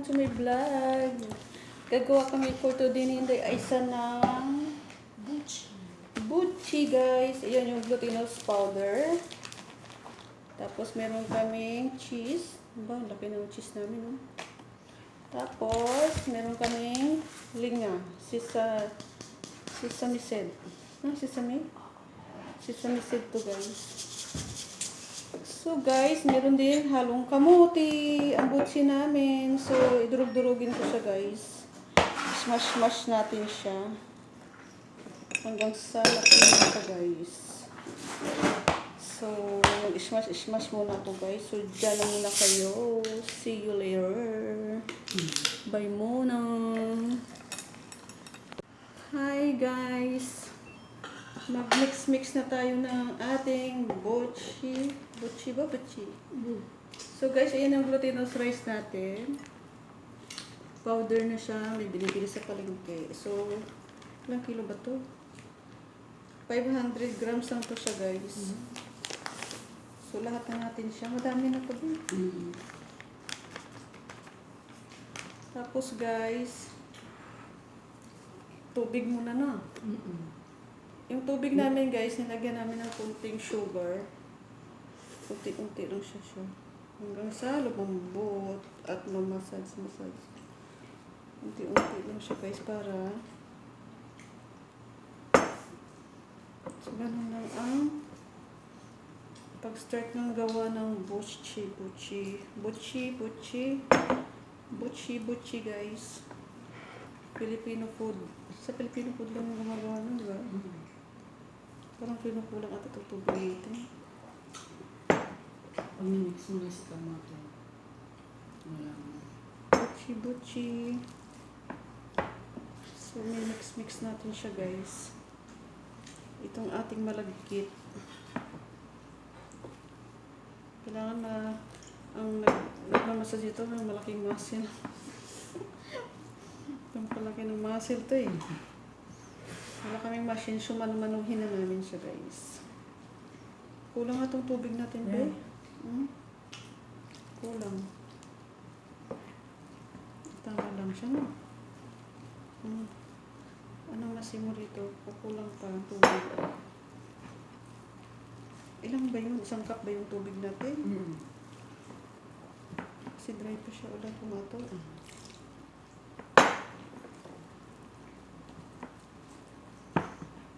welcome to my vlog. Gagawa kami for today ni Inday ay isa ng buchi. Buchi guys. Ayan yung glutinous powder. Tapos meron kaming cheese. Ba, laki ng cheese namin. No? Tapos meron kaming linga. Sisa, sesame ah, seed. No, sesame? Sesame seed to guys. So guys, meron din halong kamuti ang butsi namin. So, idurog-durugin ko siya guys. Smash-smash natin siya. Hanggang sa laki na siya guys. So, smash-smash muna ako guys. So, dyan na muna kayo. See you later. Bye muna. Hi guys. Mag-mix-mix na tayo ng ating bochi. Bochi ba? Bochi. So guys, ayan ang glutinous rice natin. Powder na siya. May binibili sa palengke. So, ilang kilo ba to? 500 grams lang to siya guys. So, lahat na natin siya. Madami na to. din. Tapos guys, tubig muna na. Yung tubig namin guys, nilagyan namin ng kunting sugar. Kunti-kunti lang siya siya. Hanggang sa lumambot at mamasage-massage. Kunti-unti lang siya guys para So, ganun lang ang pag-start ng gawa ng buchi, buchi, buchi, buchi, buchi, buchi guys. Filipino food. Sa Filipino food lang yung gumagawa nun, di ba? Parang kinukulang at tutubig natin. Pag nimix mo na si Kamato, wala mo. Buchi, buchi. So, may mix-mix natin siya, guys. Itong ating malagkit. Kailangan na ang nag nagmamassage ito ng malaking muscle. Ang palaki ng muscle to eh. Wala kaming machine, so manumanuhin na namin siya, guys. Kulang nga itong tubig natin, Yeah. be. Hmm? Kulang. Tama lang siya, no? Hmm. Anong masin mo rito? Kukulang pa ang tubig. Ilang ba yun? Isang cup ba yung tubig natin? Mm. Kasi dry pa siya ulit pumato.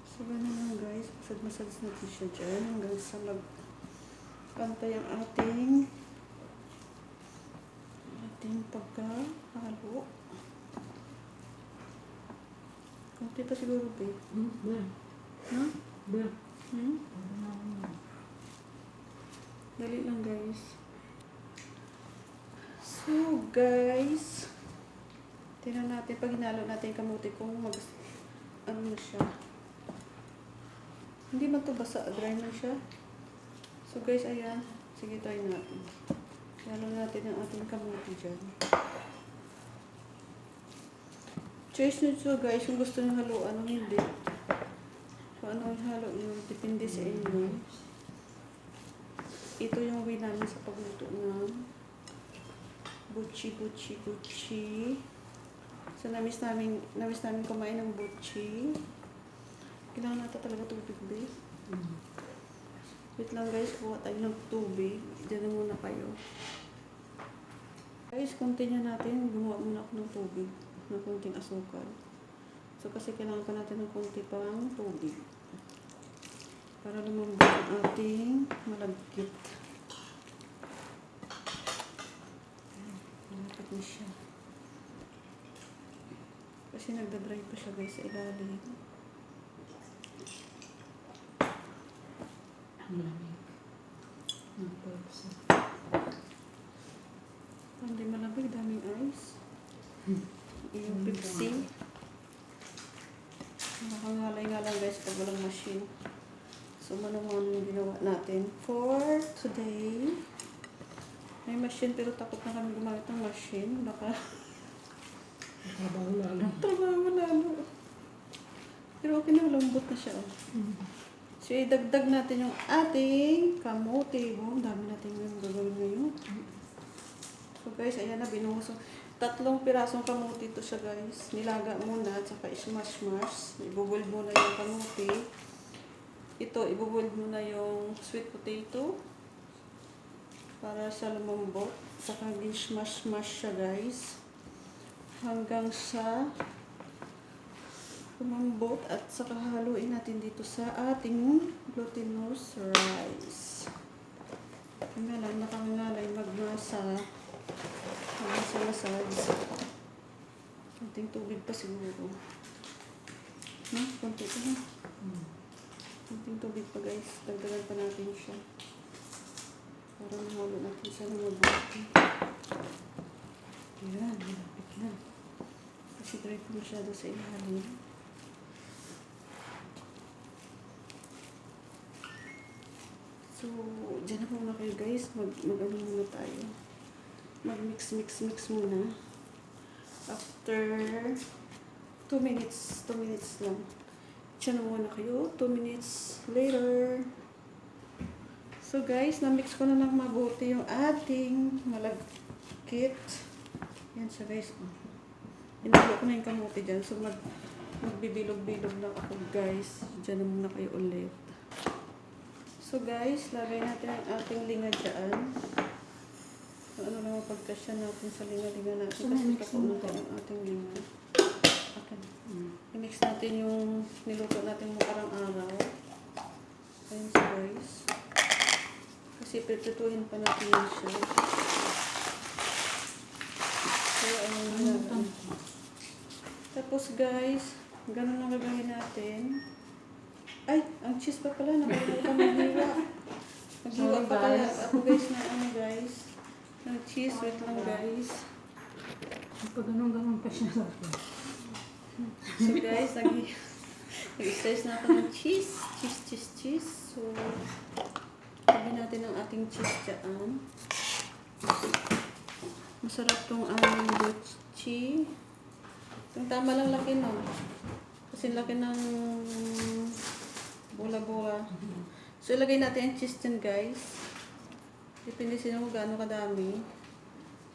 So, ganun lang guys. Masad-masads natin siya dyan hanggang sa mag pantay ang ating ating pagkahalo. Kunti pa siguro, babe. Mm. Ber. Ha? Ber. Hmm? Dali lang guys. So guys, tingnan natin pag hinalo natin yung kamuti kung mag ano na siya. Hindi man to basa, dry man siya. So guys, ayan. Sige tayo natin. Halo natin ang ating kamuti dyan. Choice nyo to guys kung gusto nyo haluan o hindi. Kung ano yung halo nyo, depende sa inyo. Ito yung way namin sa pagluto ng butchi, butchi, butchi. So, namiss namin, namiss namin kumain ng butchi. Kailangan natin talaga tubig, babe. Mm. Wait lang guys, kuha tayo ng tubig. Diyan na muna kayo. Guys, continue natin. Gumawa muna ako ng tubig. Ng konting asukal. So, kasi kailangan pa natin ng konti pang tubig. Para lumambot ang ating malagkit. Malapit na siya. Kasi nagda-dry pa siya guys sa ilalim. Ang lamig. Ang pulsa. Hindi malamig, daming ice. Yung Mm, Pepsi. Nakakangalay nga lang guys pag walang machine. So, mano-mano yung ginawa natin for today. May machine pero takot na kami gumamit ng machine. Baka Trabaho lalo. trabaho lalo. Pero okay na, lambot na siya. Oh. So, idagdag natin yung ating kamote. Oh, dami natin yung gagawin ngayon. So, guys, ayan na, binuhos. tatlong pirasong kamuti to siya guys. Nilaga muna at saka ismash-mash. Ibuboil muna yung kamuti. Ito, ibuboil muna yung sweet potato. Para siya lumambot. Saka din-smash-mash siya guys. Hanggang sa lumambot at saka haluin natin dito sa ating glutinous rice. Kaya lang, nakangalay magmasa. Magmasa-massage. Konting tubig pa siguro. No? Konti pa na. Konting tubig pa guys. Dagdagan pa natin siya. Para mahalo natin siya ng mabuti. Ayan, malapit na. Kasi dry pa masyado sa ilalim. So, dyan na muna kayo guys. Mag, mag ano muna tayo. Mag mix, mix, mix muna. After 2 minutes, 2 minutes lang. Dyan na muna kayo. 2 minutes later. So guys, na-mix ko na ng mabuti yung ating malagkit. Yan siya guys. Inalo ko na yung kamuti dyan. So mag, magbibilog-bilog lang ako guys. Dyan na muna kayo ulit. So guys, lagay natin ang ating linga dyan. So, ano lang ang pagkasya natin sa linga-linga natin. So, Kasi to. ang ating linga. Okay. I-mix natin yung niluto natin mo karang araw. Ayun siya guys. Kasi pipituhin pa natin yun siya. So, ayun Ano na. ito? Tapos guys, ganun lang gagawin natin. Ay, ang cheese pa pala, nakalimutan ko maghiwa. Maghiwa pa guys. ako guys na ano guys. Ng cheese, wait lang guys. Pag ganun-ganun pa siya sa akin. So guys, nag nag-slice na ako ng cheese. Cheese, cheese, cheese. So, tabi natin ang ating cheese dyan. Masarap tong aming butchi. Yung tama lang laki no. Kasi laki ng bola-bola. So, ilagay natin ang cheese dyan guys. Sino kung gaano kadami.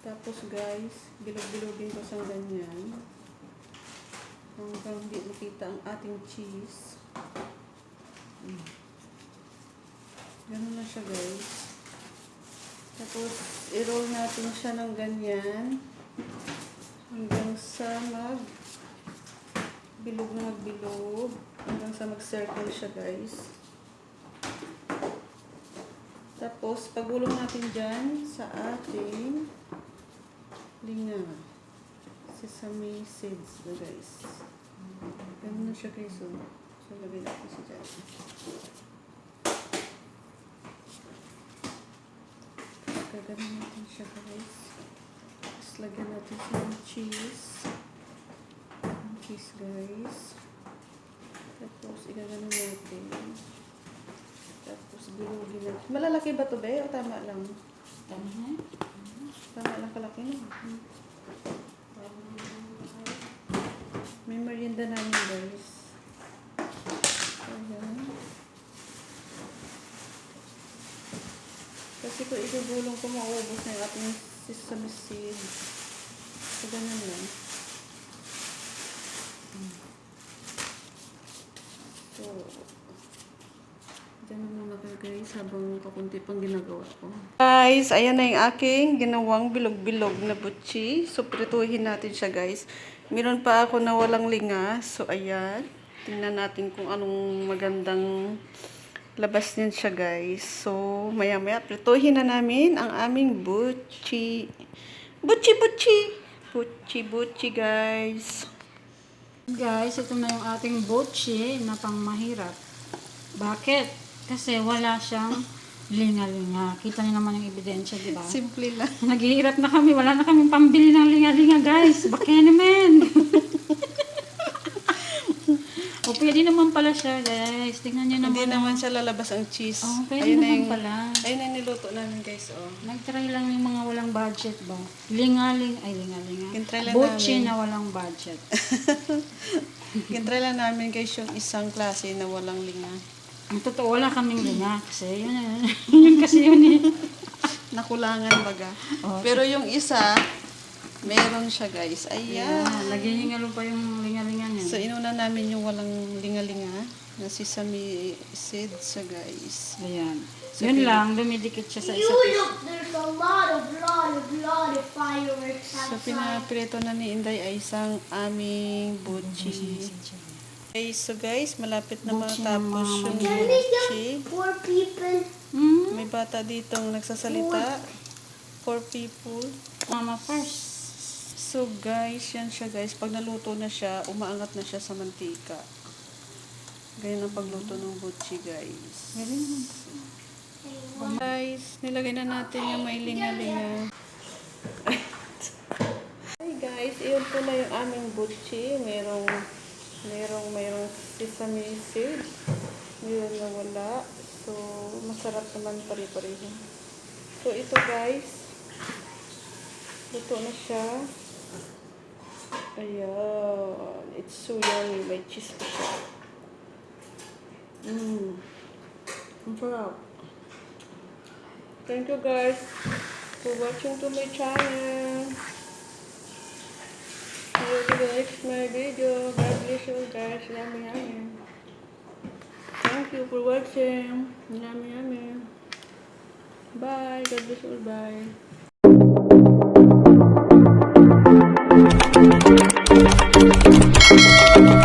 Tapos guys, bilog-bilogin ko sa ganyan hanggang hindi makita ang ating cheese. Ganun na siya guys. Tapos, i-roll natin siya ng ganyan hanggang sa mag bilog na magbilog hanggang sa mag-circle siya guys. Tapos, pagulong natin dyan sa ating linga sesame seeds guys. Ganun na siya guys. So, so lagay natin siya dyan. Gaganon natin siya guys. Tapos lagyan natin siya ng cheese. Cheese guys. Tapos igaganon natin. Tapos bilugin natin. Malalaki ba to be? O tama lang? Tama na? Tama lang kalaki na. May merienda namin guys. Ayan. Kasi kung igugulong ko, maubos na yung ating sesame seed. So, ganun lang. So, dyan na muna kayo guys habang kakunti pang ginagawa ko. Guys, ayan na yung aking ginawang bilog-bilog na butchi. So, prituhin natin siya guys. Meron pa ako na walang linga. So, ayan. Tingnan natin kung anong magandang labas niyan siya guys. So, maya-maya prituhin na namin ang aming butchi. Butchi, butchi! Butchi, butchi guys. Guys, ito na yung ating botche na pang mahirap. Bakit? Kasi wala siyang linga-linga. Kita niyo naman yung ebidensya, di ba? Simple lang. Naghihirap na kami. Wala na kaming pambili ng linga-linga, guys. Bakit naman? o pwede naman pala siya, guys. Tingnan niyo Hindi naman. naman siya lalabas ang cheese. Oh, pwede ayun na naman yung, pala. ayun na yung niluto namin guys. Oh. Nag-try lang yung mga walang budget ba? Linga-ling, ay linga-linga. Namin. na walang budget. Kintry lang namin guys yung isang klase na walang linga. Ang totoo wala kaming linga kasi yun, yun kasi yun eh. Nakulangan baga. Oh, Pero yung isa, Meron siya guys. Ayan. Ayan. Naghihingalo pa yung lingalingan niya. So, inuna namin yung walang lingalinga na sesame seeds siya guys. Ayan. Yun lang, dumidikit siya sa You isa't isa. look, there's a lot of, lot of, lot of fireworks So, outside. pinaprito na ni Inday ay isang aming buchi. Okay, so guys, malapit na Buchi matapos ng mga yung Can we buchi. get four people? Hmm? May bata ditong nagsasalita. For people. Mama first. So guys, yan siya guys. Pag naluto na siya, umaangat na siya sa mantika. Ganyan ang pagluto ng buchi guys. Guys, nilagay na natin yung may linga-linga. Hi guys, iyon po na yung aming buchi. Merong, merong, merong sesame seeds. Meron na wala. So, masarap naman pare-pareho. So, ito guys, luto na siya. Ayan. It's so yummy. May cheese pa siya. Mm. Ang. Thank you guys for watching to my channel. See you to the next my video. God bless you guys. Yummy yummy. Thank you for watching. Yummy yummy. Bye. God bless you.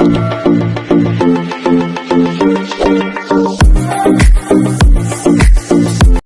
Bye.